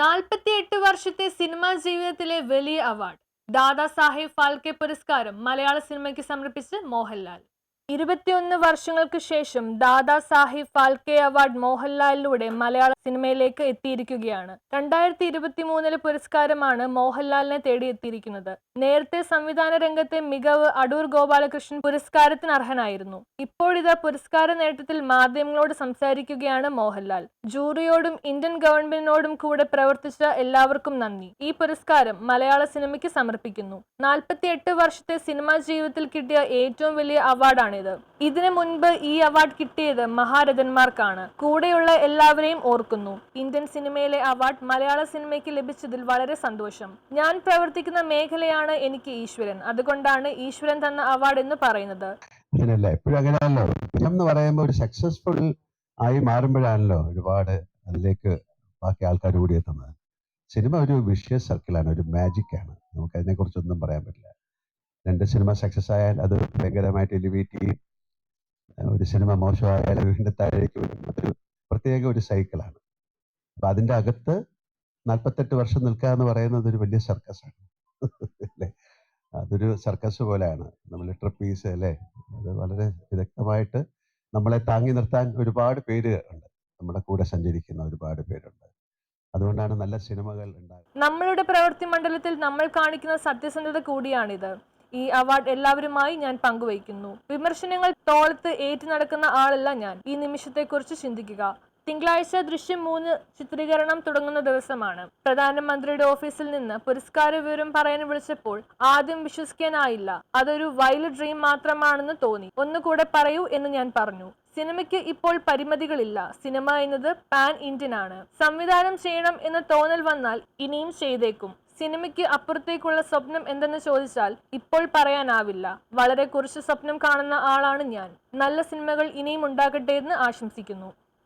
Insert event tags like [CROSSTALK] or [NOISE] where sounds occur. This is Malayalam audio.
നാൽപ്പത്തിയെട്ട് വർഷത്തെ സിനിമാ ജീവിതത്തിലെ വലിയ അവാർഡ്. ദാദാ സാഹേബ് ഫാൽക്കെ പുരസ്കാരം മലയാള സിനിമയ്ക്ക് സമർപ്പിച്ച് മോഹൻലാൽ. ഇരുപത്തിയൊന്ന് വർഷങ്ങൾക്ക് ശേഷം ദാദാ സാഹിബ് ഫാൽക്കെ അവാർഡ് മോഹൻലാലിലൂടെ മലയാള സിനിമയിലേക്ക് എത്തിയിരിക്കുകയാണ്. രണ്ടായിരത്തി ഇരുപത്തി മൂന്നിലെ പുരസ്കാരമാണ് മോഹൻലാലിനെ തേടി എത്തിയിരിക്കുന്നത് നേരത്തെ സംവിധാന രംഗത്തെ മികവ് അടൂർ ഗോപാലകൃഷ്ണൻ പുരസ്കാരത്തിന് അർഹനായിരുന്നു. ഇപ്പോഴിതാ പുരസ്കാര നേട്ടത്തിൽ മാധ്യമങ്ങളോട് സംസാരിക്കുകയാണ് മോഹൻലാൽ. ജൂറിയോടും ഇന്ത്യൻ ഗവൺമെന്റിനോടും കൂടെ പ്രവർത്തിച്ച എല്ലാവർക്കും നന്ദി. ഈ പുരസ്കാരം മലയാള സിനിമയ്ക്ക് സമർപ്പിക്കുന്നു. നാൽപ്പത്തിയെട്ട് വർഷത്തെ സിനിമാ ജീവിതത്തിൽ കിട്ടിയ ഏറ്റവും വലിയ അവാർഡാണിത് ഇതിനു മുൻപ് ഈ അവാർഡ് കിട്ടിയത് മഹാരഥന്മാർക്കാണ്. കൂടെയുള്ള എല്ലാവരെയും ഓർക്കുന്നു. ഇന്ത്യൻ സിനിമയിലെ അവാർഡ് മലയാള സിനിമയ്ക്ക് ലഭിച്ചതിൽ വളരെ സന്തോഷം. ഞാൻ പ്രവർത്തിക്കുന്ന മേഖലയാണ് എനിക്ക് ഈശ്വരൻ. അതുകൊണ്ടാണ് ഈശ്വരൻ തന്ന അവാർഡ് എന്ന് പറയുന്നത്. എപ്പോഴും അങ്ങനെയാണല്ലോ. പറയുമ്പോൾ ഒരു സക്സസ്ഫുൾ ആയി മാറുമ്പോഴാണല്ലോ ഒരുപാട് അതിലേക്ക് ബാക്കി ആൾക്കാർ കൂടി എത്തുന്നത്. സിനിമ ഒരു വിഷയ സർക്കിളാണ് ഒരു മാജിക്കാണ് നമുക്ക് അതിനെക്കുറിച്ചൊന്നും പറയാൻ പറ്റില്ല. രണ്ട് സിനിമ സക്സസ് ആയാൽ അത് ഭയങ്കരമായിട്ട് എലിവേറ്റ് ചെയ്യും. ഒരു സിനിമ മോശമായാൽ വീണ്ടും താഴേക്ക് വരും. അതൊരു പ്രത്യേക ഒരു സൈക്കിളാണ് അപ്പൊ അതിന്റെ അകത്ത് നാൽപ്പത്തെട്ട് വർഷം നിൽക്കുക എന്ന് പറയുന്നത് ഒരു വലിയ സർക്കസാണ് [LAUGHS] അല്ലേ? അതൊരു സർക്കസ് പോലെയാണ്. നമ്മൾ ട്രിപ്പീസ് അല്ലേ? അത് വളരെ വിദഗ്ധമായിട്ട് നമ്മളെ താങ്ങി നിർത്താൻ ഒരുപാട് പേര് ഉണ്ട്. നമ്മുടെ കൂടെ സഞ്ചരിക്കുന്ന ഒരുപാട് പേരുണ്ട്. അതുകൊണ്ടാണ് നല്ല സിനിമകൾ ഉണ്ടാകുന്നത്. നമ്മളുടെ പ്രവൃത്തി മണ്ഡലത്തിൽ നമ്മൾ കാണിക്കുന്ന സത്യസന്ധത കൂടിയാണിത്. ഈ അവാർഡ് എല്ലാവരുമായി ഞാൻ പങ്കുവയ്ക്കുന്നു. വിമർശനങ്ങൾ തോളത്ത് ഏറ്റു നടക്കുന്ന ആളല്ല ഞാൻ. ഈ നിമിഷത്തെക്കുറിച്ച് ചിന്തിക്കുക. തിങ്കളാഴ്ച ദൃശ്യം മൂന്ന് ചിത്രീകരണം തുടങ്ങുന്ന ദിവസമാണ്. പ്രധാനമന്ത്രിയുടെ ഓഫീസിൽ നിന്ന് പുരസ്കാര വിവരം പറയാൻ വിളിച്ചപ്പോൾ ആദ്യം വിശ്വസിക്കാനായില്ല. അതൊരു വൈൽഡ് ഡ്രീം മാത്രമാണെന്ന് തോന്നി. ഒന്നുകൂടെ പറയൂ എന്ന് ഞാൻ പറഞ്ഞു. സിനിമയ്ക്ക് ഇപ്പോൾ പരിമിതികളില്ല. സിനിമ എന്നത് പാൻ ഇന്ത്യൻ ആണ്. സംവിധാനം ചെയ്യണം എന്ന് തോന്നൽ വന്നാൽ ഇനിയും ചെയ്തേക്കും. സിനിമയ്ക്ക് അപ്പുറത്തേക്കുള്ള സ്വപ്നം എന്തെന്ന് ചോദിച്ചാൽ ഇപ്പോൾ പറയാനാവില്ല. വളരെ കുറച്ച് സ്വപ്നം കാണുന്ന ആളാണ് ഞാൻ. നല്ല സിനിമകൾ ഇനിയും ഉണ്ടാകട്ടെ എന്ന് ആശംസിക്കുന്നു.